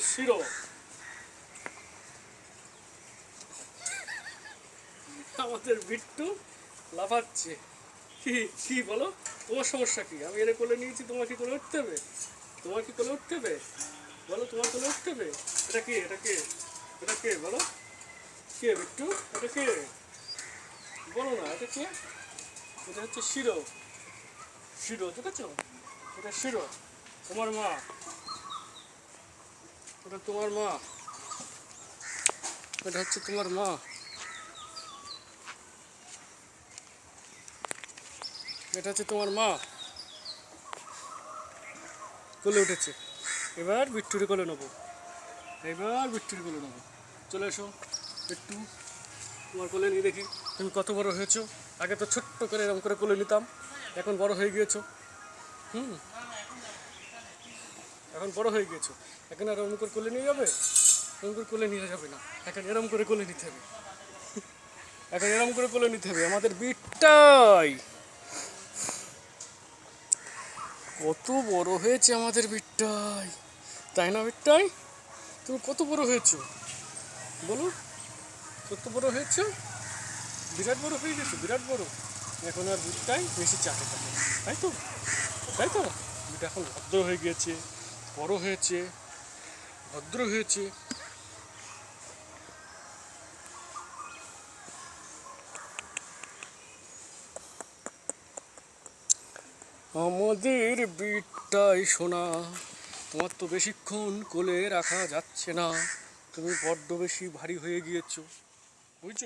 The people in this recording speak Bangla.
শিরো। আমাদের বিট্টু লাফাচ্ছে। কি কি বলো? তোমার সমস্যা কি? আমি এর কোলে নিয়েছি, তোমার কি কোলে উঠতে হবে? তোমার কি কোলে উঠতে হবে? বলো, তোমার কোলে উঠতে হবে? এটা কে? এটা কে? এটা কে? বলো। কে বিট্টু? এটা কে? বলো না, এটা কে? এটা হচ্ছে শিরো। শিরো ঠিক আছে এটা শিরো। তোমার মা। তোমার মা। এটা হচ্ছে তোমার মা। এটা হচ্ছে তোমার মা। কোলে উঠেছে। এবার বিট্টুরি কোলে নেব। এবার বিট্টুরি কোলে নেব। চলে এসো। একটু তোমার কোলে নিয়ে দেখি। তুমি কত বড় হয়েছো? আগে তো ছোট্ট করে এরকম করে কোলে নিতাম। এখন বড় হয়ে গিয়েছো। হুম। এখন বড় হয়ে গিয়েছো এখন আর এরকম করে কোলে নিয়ে যাবে? এরকম করে কোলে নিয়ে যাবে না। এখন এরকম করে কোলে নিতে হবে। এখন এরকম করে কোলে নিতে হবে। আমাদের বিটটাই। কত বড় হয়েছে আমাদের বিটটাই। তাই না বিটটাই? তুমি কত বড় হয়েছো? বলো। কত বড় হয়েছে? বিরাট বড় হয়ে গেছে, বিরাট বড়। এখন আর বিটটাই বেশি চাটে থাকে। তাই তো? তাই তো? বিটা এখন ভদ্র হয়ে গিয়েছে। বড় হয়েছে, ভদ্র হয়েছে। আমাদের বিটটাই সোনা, তোমার তো বেশিক্ষণ কোলে রাখা যাচ্ছে না। তুমি বড্ড বেশি ভারী হয়ে গিয়েছো। বুঝছ?